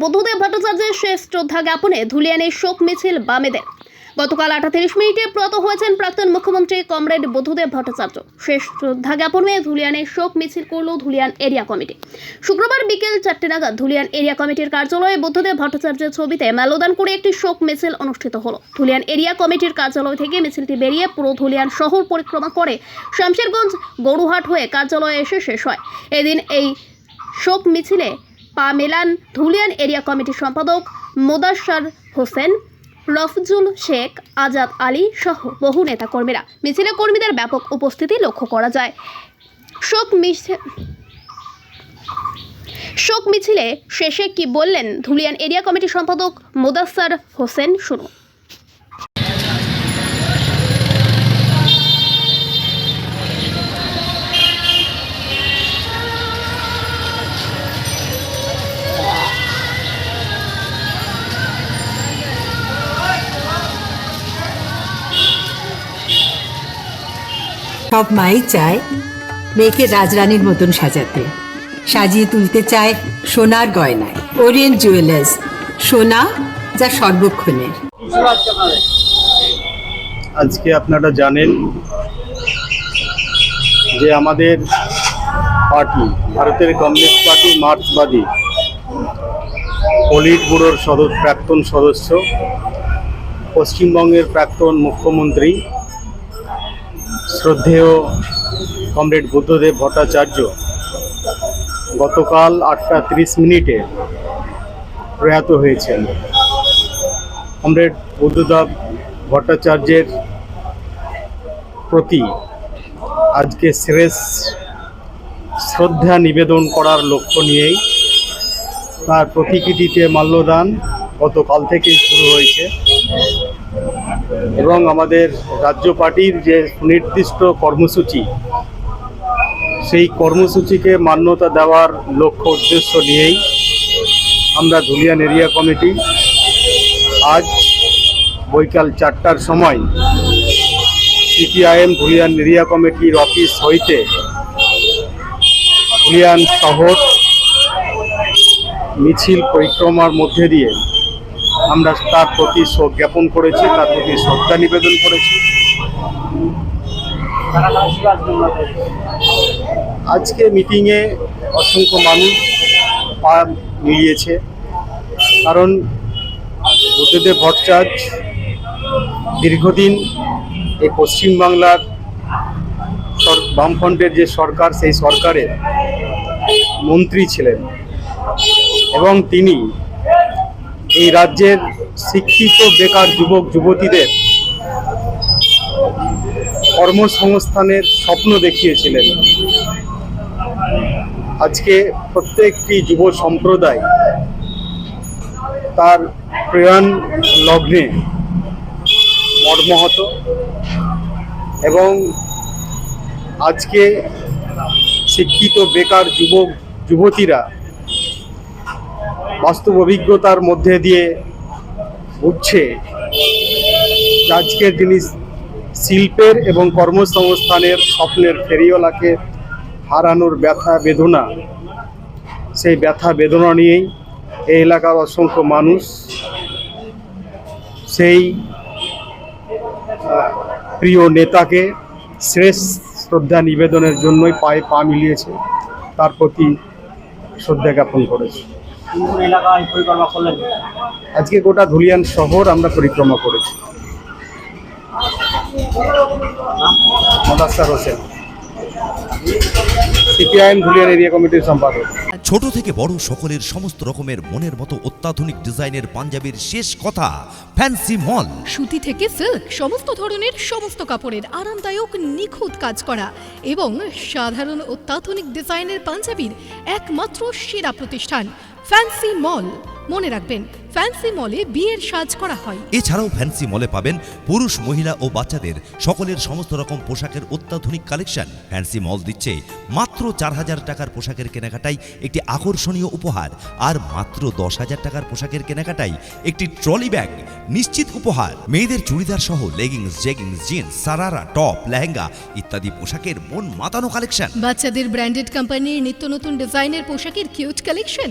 বুদ্ধদেব ভট্টাচার্যের শেষ শ্রদ্ধা জ্ঞাপনে ধুলিয়ানে শোক মিছিল বামেদের। গতকাল আটাত্রিশ মিনিটে প্রত হয়েছেন প্রাক্তন মুখ্যমন্ত্রী কমরেড বুদ্ধদেব ভট্টাচার্য। শেষ শ্রদ্ধা জ্ঞাপনে ধুলিয়ানে শোক মিছিল করল ধুলিয়ান এরিয়া কমিটি। শুক্রবার বিকেল চারটে নাগাদ ধুলিয়ান এরিয়া কমিটির কার্যালয়ে বুদ্ধদেব ভট্টাচার্যের ছবিতে মাল্যদান করে একটি শোক মিছিল অনুষ্ঠিত হলো। ধুলিয়ান এরিয়া কমিটির কার্যালয় থেকে মিছিলটি বেরিয়ে পুরো ধুলিয়ান শহর পরিক্রমা করে শামশেরগঞ্জ গরুহাট হয়ে কার্যালয়ে এসে শেষ হয়। এদিন এই শোক মিছিলে পা মেলান ধুলিয়ান এরিয়া কমিটির সম্পাদক মোদাসার হোসেন, রফজুল শেখ, আজাদ আলী সহ বহু নেতাকর্মীরা। মিছিলে কর্মীদের ব্যাপক উপস্থিতি লক্ষ্য করা যায়। শোক মিছিল শোক মিছিলে শেষে কি বললেন ধুলিয়ান এরিয়া কমিটির সম্পাদক মোদাসার হোসেন শুনুন। সব মাই চায় মেয়েকে রাজরানীর মতন সাজাতে। সাজিয়ে তুলতে চায় সোনার গয়নায়। ওরিয়েন্ট জুয়েলার্স, সোনা যা সর্বক্ষণের। আজকে আপনারা জানেন যে আমাদের পার্টি, ভারতের কমিউনিস্ট পার্টি মার্ক্সবাদী, পলিট ব্যুরোর সদস্য প্রাক্তন সদস্য, পশ্চিমবঙ্গের প্রাক্তন মুখ্যমন্ত্রী শ্রদ্ধেয় কমরেড বুদ্ধদেব ভট্টাচার্য, গতকাল আটটা তিরিশ মিনিটে প্রয়াত হয়েছেন। কমরেড বুদ্ধদেব ভট্টাচার্যের প্রতি আজকে শ্রেষ শ্রদ্ধা নিবেদন করার লক্ষ্য নিয়েই তার প্রতিকৃতিতে মাল্যদান গতকাল থেকেই শুরু হয়েছে। এবং আমাদের রাজ্য পার্টির যে সুনির্দিষ্ট কর্মসূচি, সেই কর্মসূচিকে মান্যতা দেওয়ার লক্ষ্য উদ্দেশ্য নিয়েই আমরা ধুলিয়ান এরিয়া কমিটি আজ বৈকাল চারটার সময় C P I M Dhulian area কমিটির অফিস হইতে ধুলিয়ান শহর মিছিল পরিক্রমার মধ্যে দিয়ে আমরা তার প্রতি শোক জ্ঞাপন করেছি, তার প্রতি শ্রদ্ধা নিবেদন করেছি। আজকে মিটিংয়ে অসংখ্য মানুষ পা মিলিয়েছে, কারণ বুদ্ধদেব ভট্টাচার্য দীর্ঘদিন এই পশ্চিমবাংলার বামফ্রন্টের যে সরকার, সেই সরকারের মন্ত্রী ছিলেন এবং তিনি এই রাজ্যের শিক্ষিত, বেকার যুবক, যুবতীদের কর্মসংস্থানের স্বপ্ন দেখিয়েছিলেন। আজকে প্রত্যেকটি যুব সম্প্রদায় তার প্রয়াণ লগ্নে মর্মহত এবং আজকে শিক্ষিত, বেকার যুবক, যুবতীরা বাস্তব অভিজ্ঞতার মধ্যে দিয়ে উঠছে আজকের যিনি শিল্পের এবং কর্মসংস্থানের স্বপ্নের ফেরিওয়ালাকে হারানোর ব্যথা বেদনা। সেই ব্যথা বেদনা নিয়েই এই এলাকার অসংখ্য মানুষ সেই প্রিয় নেতাকে শেষ শ্রদ্ধা নিবেদনের জন্যই পায়ে পা মিলিয়েছে। তার প্রতি শ্রদ্ধা জ্ঞাপন করেছি। আজকে গোটা ধুলিয়ান শহর আমরা পরিক্রমা করেছি। Mudassar Hossain C P I M Dhulian area কমিটির সম্পাদক। ছোট থেকে বড় সকলের সমস্ত রকমের মনের মতো অত্যাধুনিক ডিজাইনের পাঞ্জাবির শেষ কথা, ফ্যান্সি মল। সুতি থেকে সিল্ক, সমস্ত ধরনের সমস্ত কাপড়ের আরামদায়ক নিখুঁত কাজ করা এবং সাধারণ অত্যাধুনিক ডিজাইনের পাঞ্জাবির একমাত্র সেরা প্রতিষ্ঠান ফ্যান্সি মল মনে রাখবেন ফ্যান্সি মলে বিয়ের সাজ করা হয়। এছাড়াও ফ্যান্সি মলে পাবেন পুরুষ মহিলা ও বাচ্চাদের সকলের সমস্ত রকম পোশাকের অত্যাধুনিক কালেকশন। ফ্যান্সি মল দিচ্ছে মাত্র চার হাজার টাকার পোশাকের কেনাকাটাই একটি আকর্ষণীয় উপহার আর মাত্র দশ হাজার টাকার পোশাকের কেনাকাটাই একটি ট্রলি ব্যাগ নিশ্চিত উপহার। মেয়েদের চুড়িদার সহ leggings jeggings jeans sharara top lehenga ইত্যাদি পোশাকের মন মাতানো কালেকশন। বাচ্চাদের ব্র্যান্ডেড কোম্পানির নিত্য নতুন ডিজাইনের পোশাকের কিউট কালেকশন